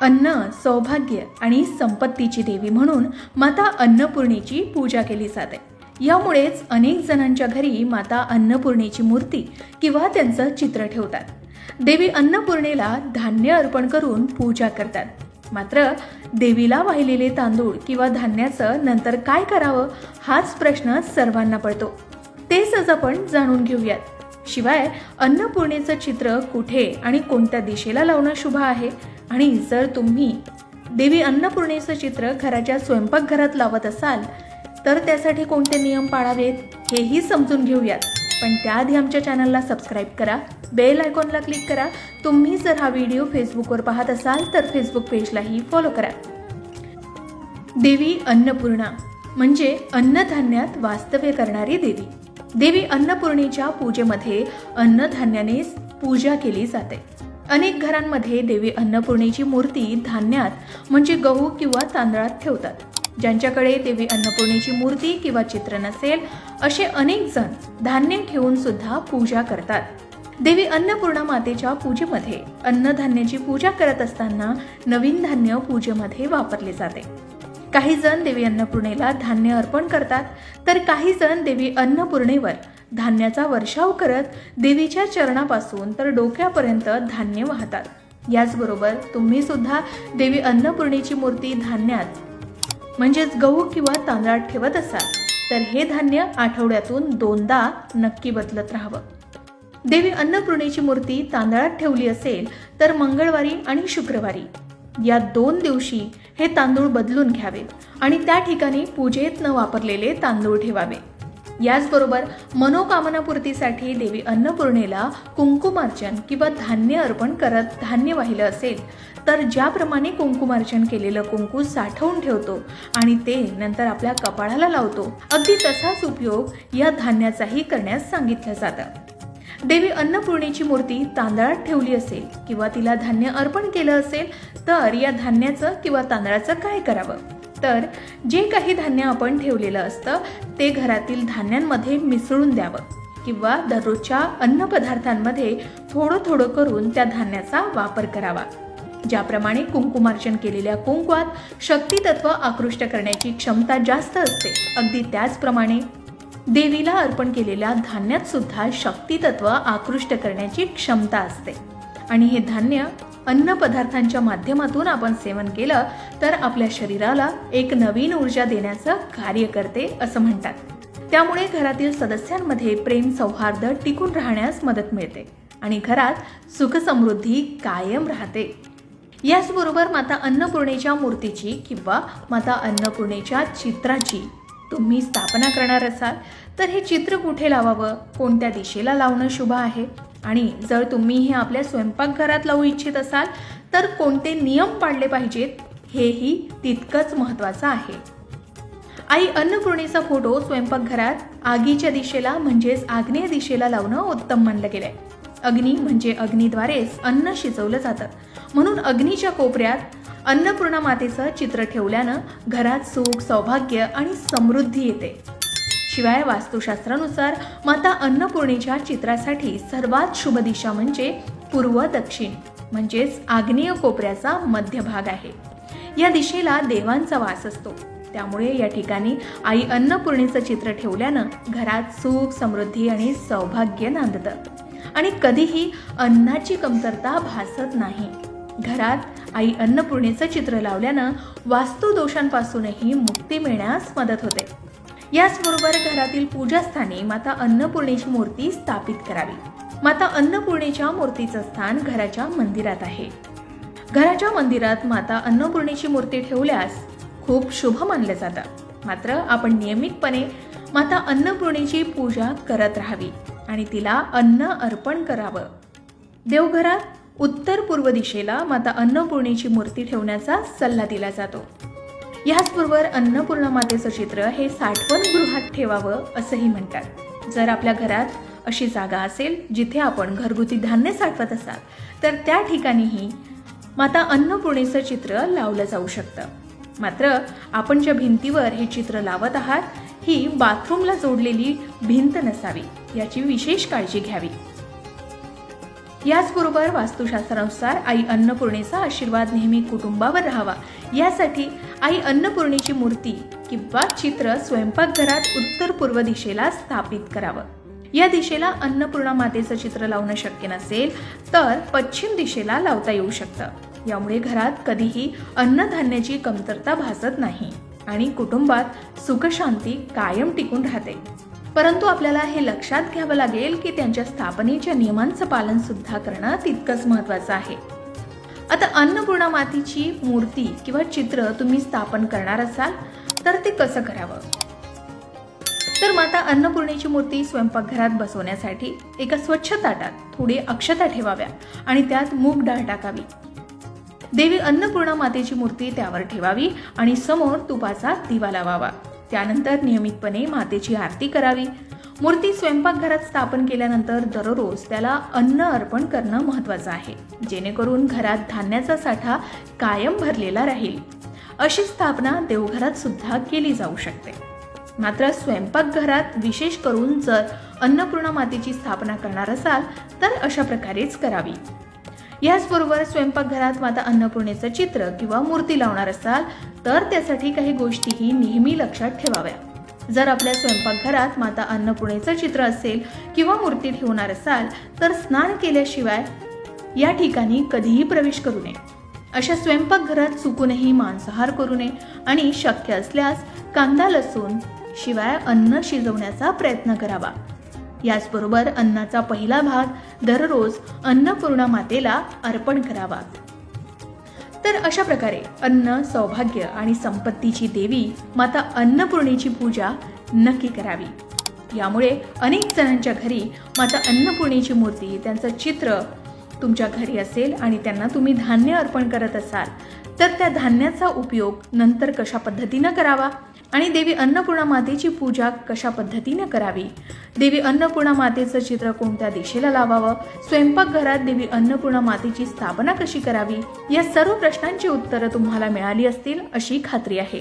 अन्न सौभाग्य आणि संपत्तीची देवी म्हणून माता अन्नपूर्णेची पूजा केली जाते. यामुळेच अनेक जणांच्या घरी माता अन्नपूर्णेची मूर्ती किंवा त्यांचं चित्र ठेवतात. देवी अन्नपूर्णेला धान्य अर्पण करून पूजा करतात. मात्र देवीला वाहिलेले तांदूळ किंवा धान्याचं नंतर काय करावं हाच प्रश्न सर्वांना पडतो. तेच आज आपण जाणून घेऊयात. शिवाय अन्नपूर्णेचं चित्र कुठे आणि कोणत्या दिशेला लावणं शुभ आहे? आणि जर तुम्ही देवी अन्नपूर्णेचं चित्र घराच्या स्वयंपाकघरात लावत असाल तर त्यासाठी कोणते नियम पाळावेत हेही समजून घेऊयात. पण त्याआधी आमच्या चॅनलला सबस्क्राईब करा बेल आयकॉनला क्लिक करा. तुम्ही जर हा व्हिडिओ फेसबुकवर पाहत असाल तर फेसबुक पेजलाही फॉलो करा. देवी अन्नपूर्णा म्हणजे अन्नधान्यात वास्तव्य करणारी देवी. देवी अन्नपूर्णेच्या पूजेमध्ये अन्नधान्याने पूजा केली जाते. अनेक घरांमध्ये देवी अन्नपूर्णेची मूर्ती धान्यात म्हणजे गहू किंवा तांदळात ठेवतात. ज्यांच्याकडे देवी अन्नपूर्णेची मूर्ती किंवा चित्र नसेल असे अनेक जण धान्य ठेवून सुद्धा पूजा करतात. देवी अन्नपूर्णा मातेच्या पूजेमध्ये अन्नधान्याची पूजा करत असताना नवीन धान्य पूजेमध्ये वापरले जाते. काही जण देवी अन्नपूर्णेला धान्य अर्पण करतात तर काही जण देवी अन्नपूर्णेवर धान्याचा वर्षाव करत देवीच्या चरणापासून तर डोक्यापर्यंत धान्य वाहतात. याचबरोबर तुम्ही सुद्धा देवी अन्नपूर्णेची मूर्ती धान्यात म्हणजेच गहू किंवा तांदळात ठेवत असाल तर हे धान्य आठवड्यातून दोनदा नक्की बदलत राहावं. देवी अन्नपूर्णेची मूर्ती तांदळात ठेवली असेल तर मंगळवारी आणि शुक्रवारी. या दोन दिवशी हे तांदूळ बदलून घ्यावे आणि त्या ठिकाणी पूजेत न वापरलेले तांदूळ ठेवावे. याचबरोबर मनोकामनापूर्तीसाठी देवी अन्नपूर्णेला कुंकुमार्चन किंवा धान्य अर्पण करत धान्य वाहिलं असेल तर ज्याप्रमाणे कुंकुमार्चन केलेलं कुंकू साठवून ठेवतो आणि ते नंतर आपल्या कपाळाला लावतो अगदी तसाच उपयोग या धान्याचाही करण्यास सांगितलं जातं. देवी अन्नपूर्णेची मूर्ती तांदळात ठेवली असेल किंवा तिला धान्य अर्पण केलं असेल तर या धान्याचं किंवा तांदळाचं काय करावं? तर जे काही धान्य आपण ठेवलेलं असतं ते घरातील धान्यांमध्ये मिसळून द्यावं किंवा दररोजच्या अन्नपदार्थांमध्ये थोडं थोडं करून त्या धान्याचा वापर करावा. ज्याप्रमाणे कुंकुमार्चन केलेल्या कुंकवात शक्ती तत्व आकृष्ट करण्याची क्षमता जास्त असते अगदी त्याचप्रमाणे. देवीला अर्पण केलेल्या धान्यात सुद्धा शक्ती तत्व आकृष्ट करण्याची क्षमता असते. आणि हे धान्य अन्न पदार्थांच्या माध्यमातून आपण सेवन केलं तर आपल्या शरीराला एक नवीन ऊर्जा देण्याचं कार्य करते असं म्हणतात. त्यामुळे घरातील सदस्यांमध्ये प्रेम सौहार्द टिकून राहण्यास मदत मिळते आणि घरात सुखसमृद्धी कायम राहते. याचबरोबर माता अन्नपूर्णेच्या मूर्तीची किंवा माता अन्नपूर्णेच्या चित्राची तुम्ही स्थापना करणार असाल. तर हे चित्र कुठे लावावं? कोणत्या दिशेला लावणं शुभ आहे? आणि जर तुम्ही हे आपल्या स्वयंपाकघरात लावू इच्छित असाल तर कोणते नियम पाळले पाहिजेत हेही तितकंच महत्त्वाचं आहे. आई अन्नपूर्णेचा फोटो स्वयंपाकघरात आगीच्या दिशेला म्हणजेच आग्नेय दिशेला लावणं उत्तम मानलं गेलंय. अग्नी म्हणजे अग्नीद्वारेच अन्न शिजवलं जातं. म्हणून अग्नीच्या कोपऱ्यात अन्नपूर्णा मातेचं चित्र ठेवल्यानं घरात सुख सौभाग्य आणि समृद्धी येते. शिवाय वास्तुशास्त्रानुसार माता अन्नपूर्णेच्या चित्रासाठी सर्वात शुभ दिशा म्हणजे पूर्व दक्षिण म्हणजेच आग्नेय कोपऱ्याचा मध्यभाग आहे. या दिशेला देवांचा वास असतो. त्यामुळे या ठिकाणी आई अन्नपूर्णेचं चित्र ठेवल्यानं घरात सुख समृद्धी आणि सौभाग्य नांदतं. आणि कधीही अन्नाची कमतरता भासत नाही. घरात आई अन्नपूर्णेचं चित्र लावल्यानं वास्तुदोषांपासूनही मुक्ती मिळण्यास मदत होते. याचबरोबर घरातील पूजास्थानी माता अन्नपूर्णेची मूर्ती स्थापित करावी. माता अन्नपूर्णेच्या मूर्तीचं स्थान घराच्या मंदिरात आहे. घराच्या मंदिरात माता अन्नपूर्णेची मूर्ती ठेवल्यास खूप शुभ मानलं जातं. मात्र आपण नियमितपणे माता अन्नपूर्णेची पूजा करत राहावी आणि तिला अन्न अर्पण करावं. देवघरात उत्तर पूर्व दिशेला माता अन्नपूर्णेची मूर्ती ठेवण्याचा सल्ला दिला जातो. याचबरोबर अन्नपूर्णा मातेचं चित्र हे साठवण गृहात ठेवावं असंही म्हणतात. जर आपल्या घरात अशी जागा असेल जिथे आपण घरगुती धान्य साठवत असाल तर त्या ठिकाणीही माता अन्नपूर्णेचं चित्र लावलं जाऊ शकतं. मात्र आपण ज्या भिंतीवर हे चित्र लावत आहात ही बाथरूमला जोडलेली भिंत नसावी याची विशेष काळजी घ्यावी. याचबरोबर वास्तुशास्त्रानुसार आई अन्नपूर्णेचा आशीर्वाद नेहमी कुटुंबावर राहावा. यासाठी आई अन्नपूर्णेची मूर्ती किंवा चित्र स्वयंपाकघरात उत्तर पूर्व दिशेला स्थापित करावं. या दिशेला अन्नपूर्णा मातेचं चित्र लावणं शक्य नसेल तर पश्चिम दिशेला लावता येऊ शकतं. यामुळे घरात कधीही अन्नधान्याची कमतरता भासत नाही आणि कुटुंबात सुखशांती कायम टिकून राहते. परंतु आपल्याला हे लक्षात घ्यावं लागेल की त्यांच्या स्थापनेच्या नियमांचं पालन सुद्धा करणं तितकंच महत्वाचं आहे. आता अन्नपूर्णा मातीची मूर्ती किंवा चित्र तुम्ही स्थापन करणार असाल तर ते कसं करावं? तर माता अन्नपूर्णेची मूर्ती स्वयंपाकघरात बसवण्यासाठी एका स्वच्छ ताटात थोडी अक्षता ठेवाव्या आणि त्यात मूग डाळ टाकावी. देवी अन्नपूर्णा मातेची मूर्ती त्यावर ठेवावी आणि समोर तुपाचा दिवा लावावा. त्यानंतर नियमितपणे मातेची आरती करावी. मूर्ती स्वयंपाकघरात स्थापन केल्यानंतर दररोज त्याला अन्न अर्पण करणं महत्वाचं आहे. जेणेकरून घरात धान्याचा साठा कायम भरलेला राहील. अशी स्थापना देवघरात सुद्धा केली जाऊ शकते. मात्र स्वयंपाकघरात विशेष करून जर अन्नपूर्णा मातेची स्थापना करणार असाल तर अशा प्रकारेच करावी. याचबरोबर स्वयंपाकघरात माता अन्नपूर्णेचं चित्र किंवा मूर्ती लावणार असाल तर त्यासाठी काही गोष्टीही नेहमी लक्षात ठेवाव्या. जर आपल्या स्वयंपाकघरात माता अन्नपूर्णेचं चित्र असेल किंवा मूर्ती ठेवणार असाल तर स्नान केल्याशिवाय या ठिकाणी कधीही प्रवेश करू नये. अशा स्वयंपाकघरात चुकूनही मांसाहार करू नये आणि शक्य असल्यास कांदा लसूण शिवाय अन्न शिजवण्याचा प्रयत्न करावा. याचबरोबर अन्नाचा पहिला भाग दररोज अन्नपूर्णा मातेला अर्पण करावा. तर अशा प्रकारे अन्न सौभाग्य आणि संपत्तीची देवी माता अन्नपूर्णेची पूजा नक्की करावी. यामुळे अनेक जणांच्या घरी माता अन्नपूर्णेची मूर्ती त्यांचं चित्र तुमच्या घरी असेल आणि त्यांना तुम्ही धान्य अर्पण करत असाल तर त्या धान्याचा उपयोग नंतर कशा पद्धतीनं करावा? आणि देवी अन्नपूर्णा मातेची पूजा कशा पद्धतीनं करावी? देवी अन्नपूर्णा मातेचं चित्र कोणत्या दिशेला लावावं? स्वयंपाकघरात देवी अन्नपूर्णा मातेची स्थापना कशी करावी? या सर्व प्रश्नांची उत्तरं तुम्हाला मिळाली असतील अशी खात्री आहे.